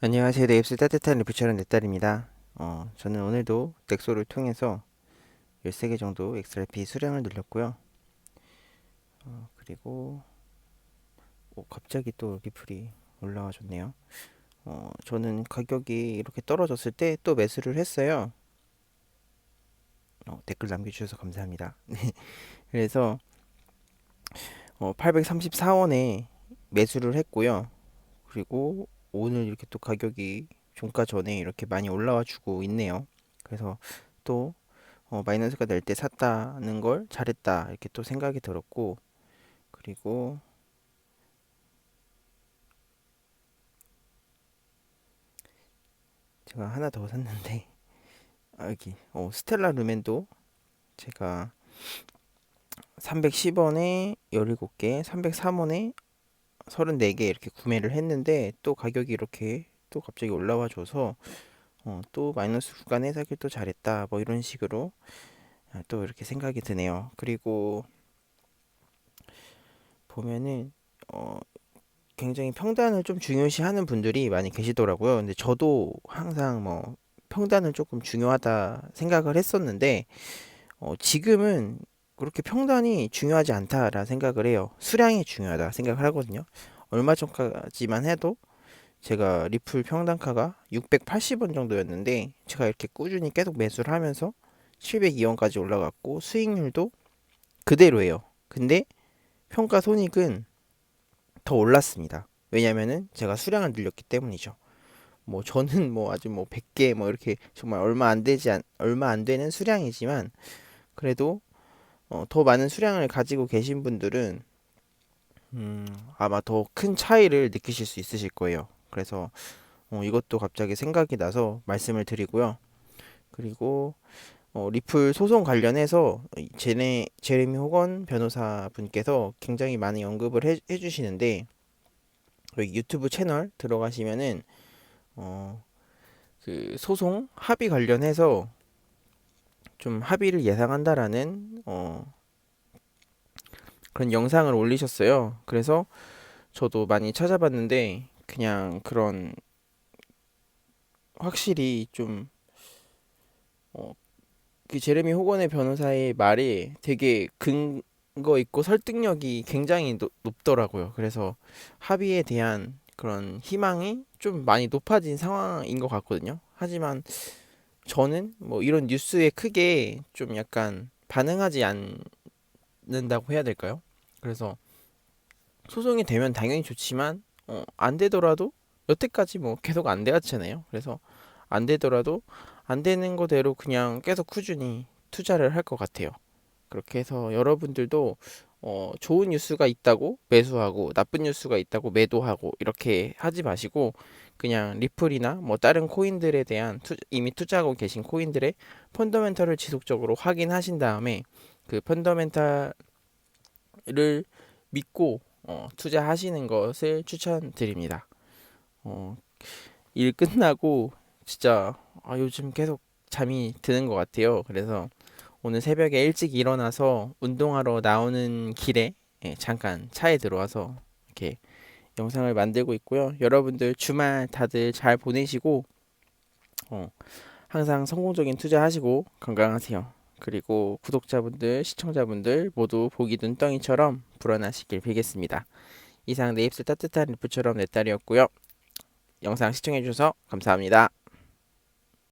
안녕하세요. 네입스 따뜻한 리프처럼 내 딸입니다. 어, 저는 오늘도 넥소를 통해서 13개 정도 XRP 수량을 늘렸고요. 어, 그리고 오, 갑자기 또 리플이 올라와 줬네요. 어, 저는 가격이 이렇게 떨어졌을 때 또 매수를 했어요. 어, 댓글 남겨주셔서 감사합니다. 그래서 어, 834원에 매수를 했고요. 그리고 오늘 이렇게 또 가격이 종가 전에 이렇게 많이 올라와 주고 있네요. 그래서 또 어, 마이너스가 될 때 샀다는 걸 잘했다 이렇게 또 생각이 들었고 그리고 제가 하나 더 샀는데 아, 여기 어, 스텔라 루멘도 제가 310원에 17개, 303원에 34개 이렇게 구매를 했는데 또 가격이 이렇게 또 갑자기 올라와 줘서 어, 또 마이너스 구간에 사길 또 잘했다 뭐 이런 식으로 아, 또 이렇게 생각이 드네요. 그리고 보면은 어, 굉장히 평단을 좀 중요시하는 분들이 많이 계시더라고요. 근데 저도 항상 뭐 평단을 조금 중요하다 생각을 했었는데 어, 지금은 그렇게 평단이 중요하지 않다라 생각을 해요. 수량이 중요하다 생각을 하거든요. 얼마 전까지만 해도 제가 리플 평단가가 680원 정도였는데 제가 이렇게 꾸준히 계속 매수를 하면서 702원까지 올라갔고 수익률도 그대로예요. 근데 평가 손익은 더 올랐습니다. 왜냐면은 제가 수량을 늘렸기 때문이죠. 뭐 저는 뭐 아주 뭐 100개 뭐 이렇게 정말 얼마 안 되지 않, 얼마 안 되는 수량이지만 그래도 어, 더 많은 수량을 가지고 계신 분들은 음, 아마 더 큰 차이를 느끼실 수 있으실 거예요. 그래서 어, 이것도 갑자기 생각이 나서 말씀을 드리고요. 그리고 어, 리플 소송 관련해서 제네 제레미 호건 변호사 분께서 굉장히 많은 언급을 해, 해주시는데 유튜브 채널 들어가시면은 어, 그 소송 합의 관련해서 좀 합의를 예상한다라는 어, 그런 영상을 올리셨어요. 그래서 저도 많이 찾아봤는데 그냥 그런 확실히 좀 어, 그 제레미 호건의 변호사의 말이 되게 근거 있고 설득력이 굉장히 노- 높더라고요. 그래서 합의에 대한 그런 희망이 좀 많이 높아진 상황인 것 같거든요. 하지만 저는 뭐 이런 뉴스에 크게 좀 약간 반응하지 않는다고 해야 될까요? 그래서 소송이 되면 당연히 좋지만 어, 안 되더라도 여태까지 뭐 계속 안 돼왔잖아요. 그래서 안 되더라도 안 되는 거대로 그냥 계속 꾸준히 투자를 할 것 같아요. 그렇게 해서 여러분들도 어, 좋은 뉴스가 있다고 매수하고 나쁜 뉴스가 있다고 매도하고 이렇게 하지 마시고 그냥 리플이나 뭐 다른 코인들에 대한 투, 이미 투자하고 계신 코인들의 펀더멘털을 지속적으로 확인하신 다음에 그 펀더멘털을 믿고 어, 투자하시는 것을 추천드립니다. 어, 일 끝나고 진짜 아, 요즘 계속 잠이 드는 것 같아요. 그래서 오늘 새벽에 일찍 일어나서 운동하러 나오는 길에 예, 잠깐 차에 들어와서 이렇게 영상을 만들고 있고요. 여러분들 주말 다들 잘 보내시고 어, 항상 성공적인 투자하시고 건강하세요. 그리고 구독자분들, 시청자분들 모두 보기 눈덩이처럼 불어나시길 빌겠습니다. 이상 내 입술 따뜻한 리프처럼 내 딸이었고요. 영상 시청해주셔서 감사합니다.